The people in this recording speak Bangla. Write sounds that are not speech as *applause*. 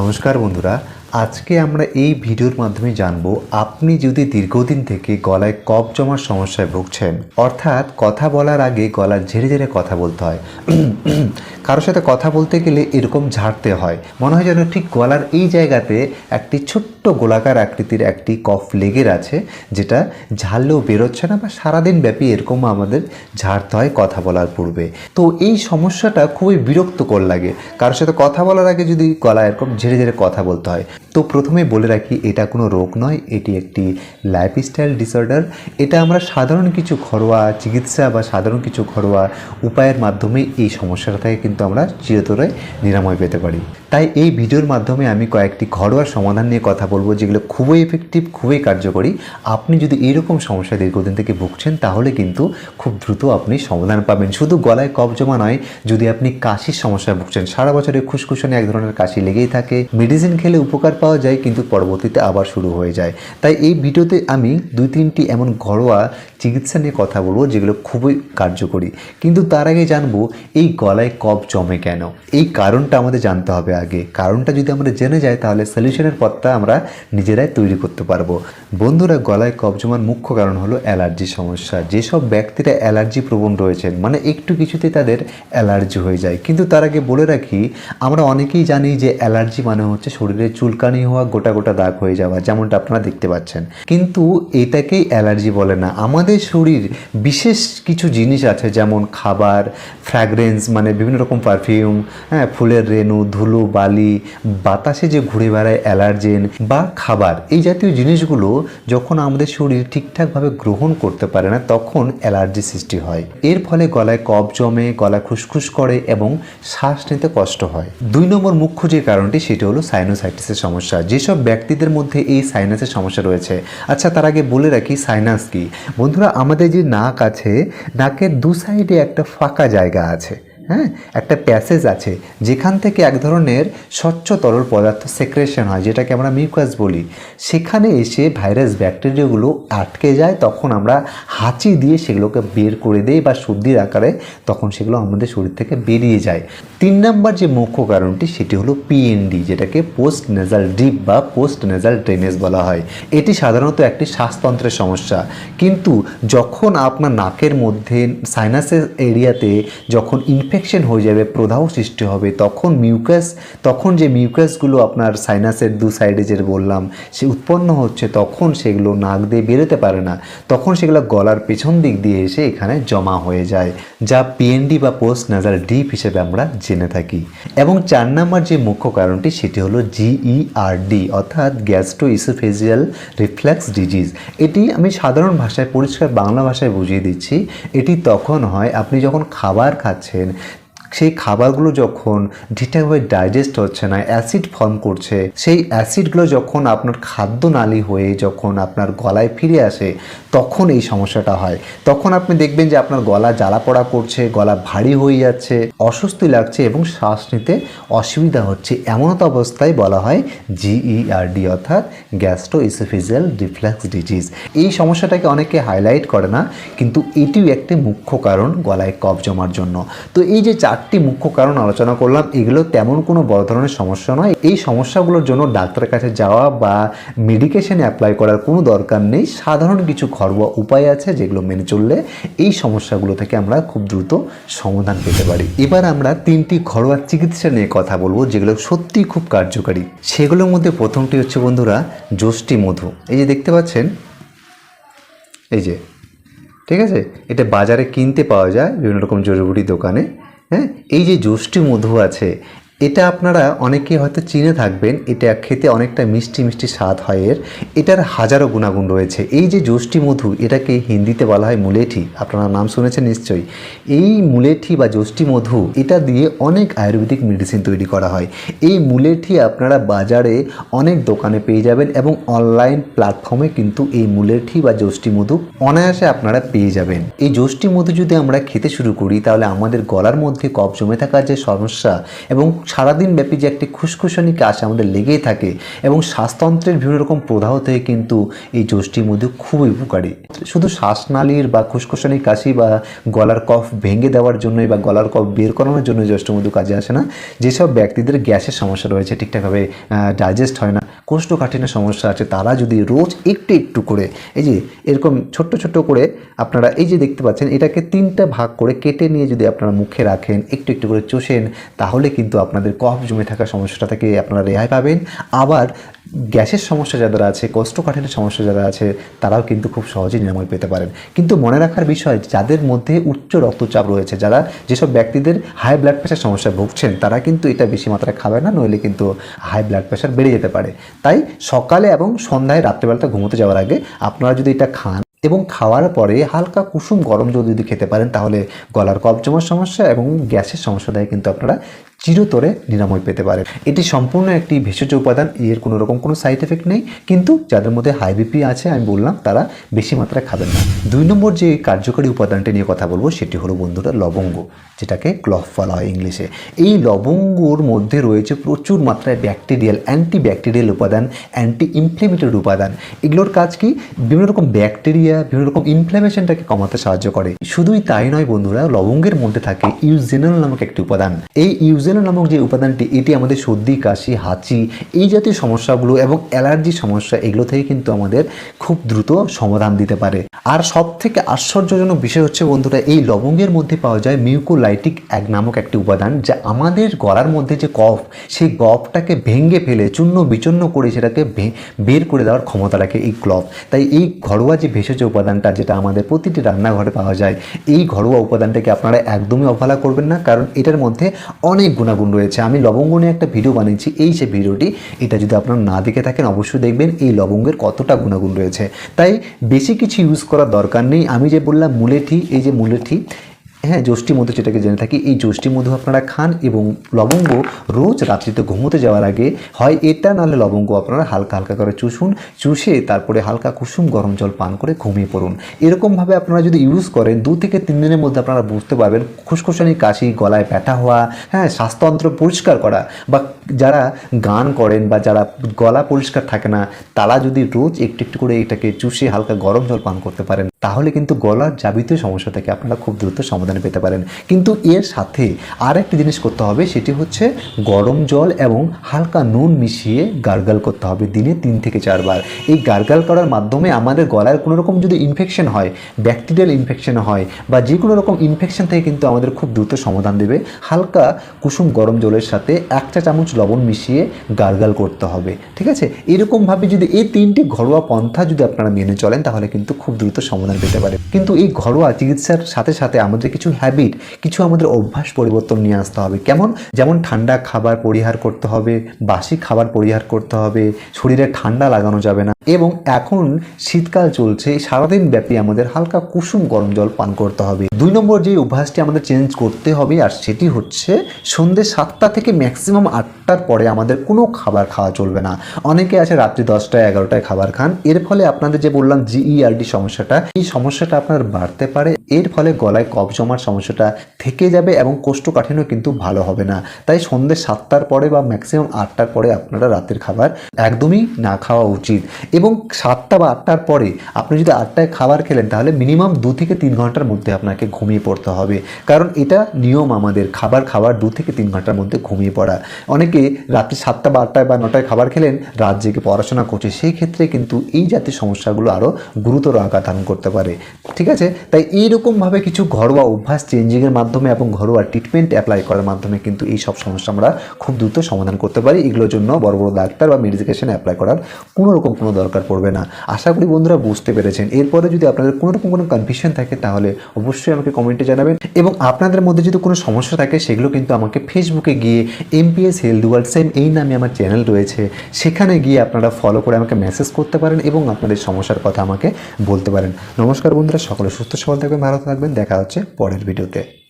নমস্কার বন্ধুরা, আজকে আমরা এই ভিডিওর মাধ্যমে জানব আপনি যদি দীর্ঘদিন থেকে গলায় কফ জমার সমস্যায় ভুগছেন, অর্থাৎ কথা বলার আগে গলা ঝেড়ে ঝেড়ে কথা বলতে হয়, *clears throat* কারোর সাথে কথা বলতে গেলে এরকম ঝাড়তে হয়, মনে হয় যেন ঠিক গলার এই জায়গাতে একটি ছোট্ট গোলাকার আকৃতির একটি কফ লেগের আছে, যেটা ঝাড়লেও বেরোচ্ছে না বা সারাদিন ব্যাপী এরকম আমাদের ঝাড়তে হয় কথা বলার পূর্বে। তো এই সমস্যাটা খুবই বিরক্তকর লাগে। কারোর সাথে কথা বলার আগে যদি গলা এরকম ঝেড়ে ঝেড়ে কথা বলতে হয়, তো প্রথমে বলে রাখি, এটা কোনো রোগ নয়, এটি একটি লাইফস্টাইল ডিসঅর্ডার এটা আমরা সাধারণ কিছু ঘরোয়া চিকিৎসা বা সাধারণ কিছু ঘরোয়া উপায়ের মাধ্যমে এই সমস্যাটা থেকে কিন্তু আমরা চিরতরে নিরাময় পেতে পারি। তাই এই ভিডিওর মাধ্যমে আমি কয়েকটি ঘরোয়া সমাধান নিয়ে কথা বলব যেগুলো খুবই এফেক্টিভ খুবই কার্যকরী। আপনি যদি এইরকম সমস্যা দীর্ঘদিন থেকে ভুগছেন, তাহলে কিন্তু খুব দ্রুত আপনি সমাধান পাবেন। শুধু গলায় কফ জমা নয়, যদি আপনি কাশির সমস্যায় ভুগছেন, সারা বছরে খুশখুশনে এক ধরনের কাশি লেগেই থাকে। মেডিসিন খেলে উপকার পাওয়া যায়, কিন্তু পরবর্তীতে আবার শুরু হয়ে যায়। তাই এই ভিডিওতে আমি দুই তিনটি এমন ঘরোয়া চিকিৎসা নিয়ে কথা বলব, যেগুলো খুবই কার্যকরী। কিন্তু তার আগে জানব, এই গলায় কফ জমে কেন? এই কারণটা আমাদের জানতে হবে আগে। কারণটা যদি আমরা জেনে যাই তাহলে সলিউশনের পথটা আমরা নিজেরাই তৈরি করতে পারব। বন্ধুরা, গলায় কফ জমার মুখ্য কারণ হলো অ্যালার্জি সমস্যা। যেসব ব্যক্তিরা অ্যালার্জি প্রবণ রয়েছেন মানে একটু কিছুতে তাদের অ্যালার্জি হয়ে যায়। কিন্তু তার আগে বলে রাখি, আমরা অনেকেই জানি যে অ্যালার্জি মানে হচ্ছে শরীরে চুলকানি হওয়া, গোটা গোটা দাগ হয়ে যাওয়া, যেমনটা আপনারা দেখতে পাচ্ছেন। কিন্তু এটাকেই অ্যালার্জি বলে না। আমাদের শরীর বিশেষ কিছু জিনিস আছে, যেমন খাবার ফ্র্যাগরেন্স মানে বিভিন্ন রকম পারফিউম হ্যাঁ ফুলের রেণু, ধুলো, বালি, বাতাসে যে ঘুরে বেড়ায় অ্যালার্জেন বা খাবার। এই জাতীয় জিনিসগুলো যখন আমাদের শরীর ঠিকঠাকভাবে গ্রহণ করতে পারে না, তখন অ্যালার্জি সৃষ্টি হয়। এর ফলে গলায় কফ জমে, গলা খুসখুস করে এবং শ্বাস নিতে কষ্ট হয়। দুই নম্বর মুখ্য যে কারণটি, সেটি হলো সাইনোসাইটিসের সমস্যা। যেসব ব্যক্তিদের মধ্যে এই সাইনাসের সমস্যা রয়েছে আচ্ছা তার আগে বলে রাখি, সাইনাস কি? বন্ধুরা, আমাদের যে নাক আছে, নাকের দু সাইডে একটা ফাঁকা জায়গা আছে। হ্যাঁ একটা প্যাসেজ আছে যেখান থেকে এক ধরনের স্বচ্ছ তরল পদার্থ সেক্রেশন হয়, যেটাকে আমরা মিউকাস বলি। সেখানে এসে ভাইরাস ব্যাকটেরিয়াগুলো আটকে যায়, তখন আমরা হাঁচি দিয়ে সেগুলোকে বের করে দেই বা সর্দির আকারে তখন সেগুলো আমাদের শরীর থেকে বেরিয়ে যায়। তিন নম্বর যে মুখ্য কারণটি, সেটি হলো পিএনডি যেটাকে পোস্ট নেজাল ডিপ বা পোস্ট নেজাল ড্রেনেজ বলা হয়। এটি সাধারণত একটি শ্বাসতন্ত্রের সমস্যা। কিন্তু যখন আপনার নাকের মধ্যে সাইনাসের এরিয়াতে যখন ইনফেকশন হয়ে যাবে, প্রদাহ সৃষ্টি হবে। তখন মিউকাস তখন যে মিউকাসগুলো আপনার সাইনাসের দু সাইডে যে বললাম, সে উৎপন্ন হচ্ছে, তখন সেগুলো নাক দিয়ে বেরোতে পারে না। তখন সেগুলো গলার পেছন দিক দিয়ে এসে এখানে জমা হয়ে যায়, যা পিএনডি বা পোস্ট নাজাল ডিপ হিসেবে আমরা জেনে থাকি। এবং চার নম্বর যে মুখ্য কারণটি, সেটি হলো জিইআরডি অর্থাৎ গ্যাস্ট্রো ইসোফেজিয়াল রিফ্লেক্স ডিজিজ এটি আমি সাধারণ ভাষায়, পরিষ্কার বাংলা ভাষায় বুঝিয়ে দিচ্ছি, এটি তখন হয় আপনি যখন খাবার খাচ্ছেন সেই খাবারগুলো যখন ঠিকঠাকভাবে ডাইজেস্ট হচ্ছে না, অ্যাসিড ফর্ম করছে, সেই অ্যাসিডগুলো যখন আপনার খাদ্য নালী হয়ে যখন আপনার গলায় ফিরে আসে, তখন এই সমস্যাটা হয়। তখন আপনি দেখবেন যে আপনার গলা জ্বালা পড়া করছে, গলা ভারী হয়ে যাচ্ছে, অস্বস্তি লাগছে এবং শ্বাস নিতে অসুবিধা হচ্ছে। এমনত অবস্থায় বলা হয় জিইআরডি অর্থাৎ গ্যাস্ট্রো ইসোফিজিয়াল রিফ্লেক্স ডিজিজ। এই সমস্যাটাকে অনেকে হাইলাইট করে না, কিন্তু এটিও একটি মুখ্য কারণ গলায় কফ জমার জন্য। তো এই যে চারটি মুখ্য কারণ আলোচনা করলাম। এগুলো তেমন কোনো বড় ধরনের সমস্যা নয়। এই সমস্যাগুলোর জন্য ডাক্তারের কাছে যাওয়া বা মেডিকেশন অ্যাপ্লাই করার কোনো দরকার নেই। সাধারণ কিছু ঘরোয়া উপায় আছে যেগুলো মেনে চললে এই সমস্যাগুলো থেকে আমরা খুব দ্রুত সমাধান পেতে পারি। এবার আমরা তিনটি ঘরোয়া চিকিৎসা নিয়ে কথা বলব যেগুলো সত্যি খুব কার্যকারী। সেগুলোর মধ্যে প্রথমটি হচ্ছে বন্ধুরা যষ্টি মধু। এই যে দেখতে পাচ্ছেন? এই যে, ঠিক আছে? এটা বাজারে কিনতে পাওয়া যায় বিভিন্ন রকম জড়িবুটি দোকানে। হ্যাঁ? এই যে যষ্টি মধু আছে এটা আপনারা অনেকে হয়তো চিনে থাকবেন, এটা খেতে অনেকটা মিষ্টি মিষ্টি স্বাদ হয় এর। এটার হাজারো গুণাগুণ রয়েছে। এই যে যষ্টি মধু, এটাকে হিন্দিতে বলা হয় মুলেঠি, আপনারা নাম শুনেছেন নিশ্চয়ই। এই মুলেঠি বা যষ্টি মধু, এটা দিয়ে অনেক আয়ুর্বেদিক মেডিসিন তৈরি করা হয়। এই মুলেঠি আপনারা বাজারে অনেক দোকানে পেয়ে যাবেন এবং অনলাইন প্ল্যাটফর্মে কিন্তু এই মুলেঠি বা যষ্টি মধু অনায়াসে আপনারা পেয়ে যাবেন। এই যষ্টি মধু যদি আমরা খেতে শুরু করি, তাহলে আমাদের গলার মধ্যে কফ জমে থাকার যে সমস্যা এবং সারাদিন ব্যাপী যে একটি খুসখুসানি কাশ আমাদের লেগেই থাকে এবং শ্বাসতন্ত্রের বিভিন্ন রকম প্রদাহ থেকে কিন্তু এই যষ্টি মধু খুবই উপকারী। শুধু শ্বাসনালীর বা খুসখুসানি কাশি বা গলার কফ ভেঙে দেওয়ার জন্যই বা গলার কফ বের করানোর জন্য মধু কাজে আসে না। যেসব ব্যক্তিদের গ্যাসের সমস্যা রয়েছে ঠিকঠাকভাবে ডাইজেস্ট হয় না, কোষ্ঠকাঠিন্য সমস্যা আছে, তারা যদি রোজ একটু একটু করে, এই যে এরকম ছোট্ট ছোট্ট করে আপনারা এই যে দেখতে পাচ্ছেন, এটাকে তিনটা ভাগ করে কেটে নিয়ে যদি আপনারা মুখে রাখেন, একটু একটু করে চষেন, তাহলে কিন্তু আপনাদের কফ জমে থাকা সমস্যাটা থেকে আপনারা রেহাই পাবেন। আবার গ্যাসের সমস্যা যাদের আছে কোষ্ঠকাঠিন্য সমস্যা যারা আছে, তারাও কিন্তু খুব সহজেই নিরাময় পেতে পারেন। কিন্তু মনে রাখার বিষয়, যাদের মধ্যে উচ্চ রক্তচাপ রয়েছে, যারা যেসব ব্যক্তিদের হাই ব্লাড প্রেশার সমস্যায় ভুগছেন, তারা কিন্তু এটা বেশি মাত্রায় খাবে না, নইলে কিন্তু হাই ব্লাড প্রেশার বেড়ে যেতে পারে। তাই সকালে এবং সন্ধ্যায় রাত্রেবেলাটা ঘুমোতে যাওয়ার আগে আপনারা যদি এটা খান এবং খাওয়ার পরে হালকা কুসুম গরম জল যদি খেতে পারেন, তাহলে গলার কফ জমার সমস্যা এবং গ্যাসের সমস্যা থেকে কিন্তু আপনারা চিরতরে নিরাময় পেতে পারে। এটি সম্পূর্ণ একটি ভেষজ উপাদান, এর কোনো রকম কোনো সাইড এফেক্ট নেই, কিন্তু যাদের মধ্যে হাই বিপি আছে, আমি বললাম, তারা বেশি মাত্রায় খাবেন না। দুই নম্বর যে কার্যকরী উপাদানটি নিয়ে কথা বলব, সেটি হলো বন্ধুরা লবঙ্গ, যেটাকে ক্লফ বলা হয় ইংলিশে। এই লবঙ্গর মধ্যে রয়েছে প্রচুর মাত্রায় ব্যাকটেরিয়াল অ্যান্টি ব্যাকটেরিয়াল উপাদান অ্যান্টি ইনফ্লেমেটরি উপাদান। এগুলোর কাজ কি? বিভিন্ন রকম ব্যাকটেরিয়া বিভিন্ন রকম ইনফ্লামেশনটাকে কমাতে সাহায্য করে। শুধুই তাই নয় বন্ধুরা, লবঙ্গের মধ্যে থাকে ইউজেনাল নামক একটি উপাদান। এই ইউজেনাল নামক যে উপাদানটি, এটি আমাদের সর্দি, কাশি, হাঁচি এই জাতীয় সমস্যাগুলো এবং অ্যালার্জি সমস্যা, এগুলো থেকে কিন্তু আমাদের খুব দ্রুত সমাধান দিতে পারে। আর সব থেকে আশ্চর্যজনক বিষয় হচ্ছে বন্ধুরা, এই লবঙ্গের মধ্যে পাওয়া যায় মিউকোলাইটিক এক নামক একটি উপাদান, যা আমাদের গলার মধ্যে যে কফ, সেই কফটাকে ভেঙে ফেলে, চূর্ণ বিচূর্ণ করে সেটাকে বের করে দেওয়ার ক্ষমতা রাখে এই ক্লফ তাই এই ঘরোয়া যে ভেষজ উপাদানটা, যেটা আমাদের প্রতিটি রান্নাঘরে পাওয়া যায়, এই ঘরোয়া উপাদানটাকে আপনারা একদমই অবহেলা করবেন না, কারণ এটার মধ্যে অনেক গুণাগুণ রয়েছে। আমি লবঙ্গ নিয়ে একটা ভিডিও বানিয়েছি। এই যে ভিডিওটি এটা যদি আপনারা না দেখে থাকেন, অবশ্যই দেখবেন এই লবঙ্গের কতটা গুণাগুণ রয়েছে। তাই বেশি কিছু ইউজ করার দরকার নেই। আমি যে বললাম মুলেঠি এই যে মুলেঠি হ্যাঁ যষ্টি মধু যেটাকে জেনে থাকি, এই যষ্টি মধু আপনারা খান এবং লবঙ্গ রোজ রাত্রিতে ঘুমোতে যাওয়ার আগে হয় এটা, নাহলে লবঙ্গ আপনারা হালকা হালকা করে চুষুন, চুষে তারপরে হালকা কুসুম গরম জল পান করে ঘুমিয়ে পড়ুন। এরকমভাবে আপনারা যদি ইউজ করেন, দু থেকে তিন দিনের মধ্যে আপনারা বুঝতে পারবেন খুসখুসানি কাশি, গলায় ব্যথা হওয়া হ্যাঁ স্বাস্থ্যতন্ত্র পরিষ্কার করা বা যারা গান করেন বা যারা গলা পরিষ্কার থাকে না, তারা যদি রোজ একটু একটু করে এটাকে চুষে হালকা গরম জল পান করতে পারেন, তাহলে কিন্তু গলার যাবিতীয় সমস্যা থেকে আপনারা খুব দ্রুত সমাধান পেতে পারেন। কিন্তু এর সাথে আর একটি জিনিস করতে হবে, সেটি হচ্ছে গরম জল এবং হালকা নুন মিশিয়ে গার্গাল করতে হবে দিনে তিন থেকে চারবার এই গার্গাল করার মাধ্যমে আমাদের গলার কোনো রকম যদি ইনফেকশন হয় ব্যাকটেরিয়াল ইনফেকশন হয় বা যে কোনো রকম ইনফেকশন থেকে কিন্তু আমাদের খুব দ্রুত সমাধান দেবে। হালকা কুসুম গরম জলের সাথে এক চা চামচ লবণ মিশিয়ে গার্গাল করতে হবে, ঠিক আছে? এরকমভাবে যদি এই তিনটি ঘরোয়া পন্থা যদি আপনারা মেনে চলেন, তাহলে কিন্তু খুব দ্রুত সমাধান পেতে পারে। কিন্তু এই ঘরোয়া চিকিৎসার সাথে সাথে আমাদের কিছু হ্যাবিট কিছু আমাদের অভ্যাস পরিবর্তন নিয়ে আসতে হবে। কেমন? যেমন ঠান্ডা খাবার পরিহার করতে হবে, বাসি খাবার পরিহার করতে হবে, শরীরে ঠান্ডা লাগানো যাবে না এবং এখন শীতকাল চলছে, সারাদিন ব্যাপী আমাদের হালকা কুসুম গরম জল পান করতে হবে। দুই নম্বর যে অভ্যাসটি আমাদের চেঞ্জ করতে হবে, আর সেটি হচ্ছে সন্ধ্যে সাতটা থেকে ম্যাক্সিমাম আটটার পরে আমাদের কোনো খাবার খাওয়া চলবে না। অনেকে আছে রাত্রি দশটায়, এগারোটায় খাবার খান। এর ফলে আপনাদের যে বললাম জিইআরডি সমস্যাটা, এই সমস্যাটা আপনার বাড়তে পারে। এর ফলে গলায় কফ জমার সমস্যাটা থেকে যাবে এবং কোষ্ঠকাঠিন্য কিন্তু ভালো হবে না। তাই সন্ধ্যে সাতটার পরে বা ম্যাক্সিমাম আটটার পরে আপনারা রাতের খাবার একদমই না খাওয়া উচিত। এবং সাতটা বা আটটার পরে আপনি যদি আটটায় খাবার খেলেন, তাহলে মিনিমাম দু থেকে তিন ঘণ্টার মধ্যে আপনাকে ঘুমিয়ে পড়তে হবে। কারণ এটা নিয়ম আমাদের, খাবার খাওয়ার দু থেকে তিন ঘণ্টার মধ্যে ঘুমিয়ে পড়া। অনেকে রাত্রি সাতটা বা আটটায় বা নটায় খাবার খেলেন, রাত জেগে পড়াশোনা করছে, সেই ক্ষেত্রে কিন্তু এই জাতীয় সমস্যাগুলো আরও গুরুতর আকার ধারণ করতে পারে। ঠিক আছে? তাই এইরকমভাবে কিছু ঘরোয়া অভ্যাস চেঞ্জিংয়ের মাধ্যমে এবং ঘরোয়া ট্রিটমেন্ট অ্যাপ্লাই করার মাধ্যমে কিন্তু এই সব সমস্যা আমরা খুব দ্রুত সমাধান করতে পারি। এগুলোর জন্য বড় বড় ডাক্তার বা মেডিকেশন অ্যাপ্লাই করার কোনো রকম কোনো দরকার পড়বে না। আশা করি বন্ধুরা বুঝতে পেরেছেন। এরপরে যদি আপনাদের কোনো রকম কোনো কনফিউশন থাকে, তাহলে অবশ্যই আমাকে কমেন্টে জানাবেন। এবং আপনাদের মধ্যে যদি কোনো সমস্যা থাকে, সেগুলো কিন্তু আমাকে ফেসবুকে গিয়ে এমপিএস হেলথ ওয়ার্ল্ড সেম এই নামে আমার চ্যানেল রয়েছে। সেখানে গিয়ে আপনারা ফলো করে আমাকে মেসেজ করতে পারেন এবং আপনাদের সমস্যার কথা আমাকে বলতে পারেন। নমস্কার বন্ধুরা, সকলে সুস্থ সবল থাকবেন, ভালো থাকবেন। দেখা হচ্ছে পরের ভিডিওতে